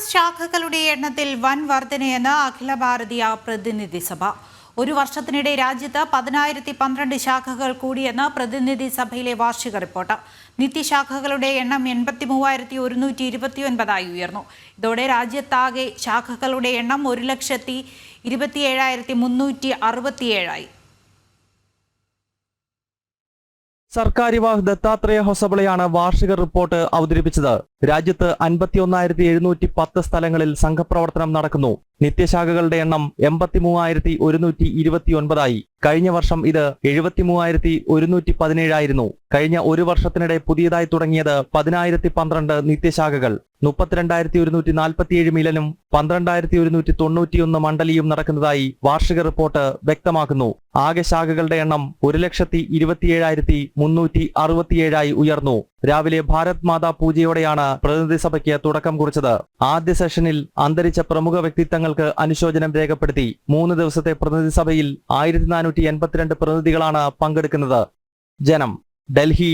S ശാഖകളുടെ എണ്ണത്തിൽ വൻ വർധനയെന്ന് അഖില ഭാരതീയ പ്രതിനിധി സഭ. ഒരു വർഷത്തിനിടെ രാജ്യത്ത് പതിനായിരത്തി പന്ത്രണ്ട് ശാഖകൾ കൂടിയെന്ന് പ്രതിനിധി സഭയിലെ വാർഷിക റിപ്പോർട്ട്. നിത്യശാഖകളുടെ എണ്ണം എൺപത്തി മൂവായിരത്തി ഒരുന്നൂറ്റി ഇരുപത്തിയൊൻപതായി ഉയർന്നു. ഇതോടെ രാജ്യത്താകെ ശാഖകളുടെ എണ്ണം ഒരു ലക്ഷത്തി ഇരുപത്തിയേഴായിരത്തി മുന്നൂറ്റി അറുപത്തിയേഴായി. സർക്കാരിവാഹ് ദത്താത്രേയ ഹൊസബളയാണ് വാർഷിക റിപ്പോർട്ട് അവതരിപ്പിച്ചത്. രാജ്യത്ത് അൻപത്തിയൊന്നായിരത്തി എഴുന്നൂറ്റി പത്ത് സ്ഥലങ്ങളിൽ സംഘപ്രവർത്തനം നടക്കുന്നു. നിത്യശാഖകളുടെ എണ്ണം എൺപത്തി മൂവായിരത്തി ഒരുന്നൂറ്റി ഇരുപത്തിയൊൻപതായി കഴിഞ്ഞ വർഷം ഇത് എഴുപത്തി മൂവായിരത്തി ഒരുന്നൂറ്റി പതിനേഴായിരുന്നു കഴിഞ്ഞ ഒരു വർഷത്തിനിടെ പുതിയതായി തുടങ്ങിയത് പതിനായിരത്തി പന്ത്രണ്ട് നിത്യശാഖകൾ. മുപ്പത്തിരണ്ടായിരത്തി ഒരുന്നൂറ്റി നാൽപ്പത്തിയേഴ് മിലനും പന്ത്രണ്ടായിരത്തി ഒരുന്നൂറ്റി തൊണ്ണൂറ്റിയൊന്ന് മണ്ഡലിയും നടക്കുന്നതായി വാർഷിക റിപ്പോർട്ട് വ്യക്തമാക്കുന്നു. ആകെ ശാഖകളുടെ എണ്ണം ഒരു ലക്ഷത്തി ഇരുപത്തിയേഴായിരത്തി മുന്നൂറ്റി അറുപത്തിയേഴായി ഉയർന്നു. രാവിലെ ഭാരത് മാതാ പൂജയോടെയാണ് പ്രതിനിധി സഭയ്ക്ക് തുടക്കം കുറിച്ചത്. ആദ്യ സെഷനിൽ അന്തരിച്ച പ്രമുഖ വ്യക്തിത്വങ്ങൾക്ക് അനുശോചനം രേഖപ്പെടുത്തി മൂന്ന് ദിവസത്തെ പ്രതിനിധി സഭയിൽ ആയിരത്തി നാനൂറ്റി എൺപത്തിരണ്ട് പ്രതിനിധികളാണ് പങ്കെടുക്കുന്നത്. ജനം ഡൽഹി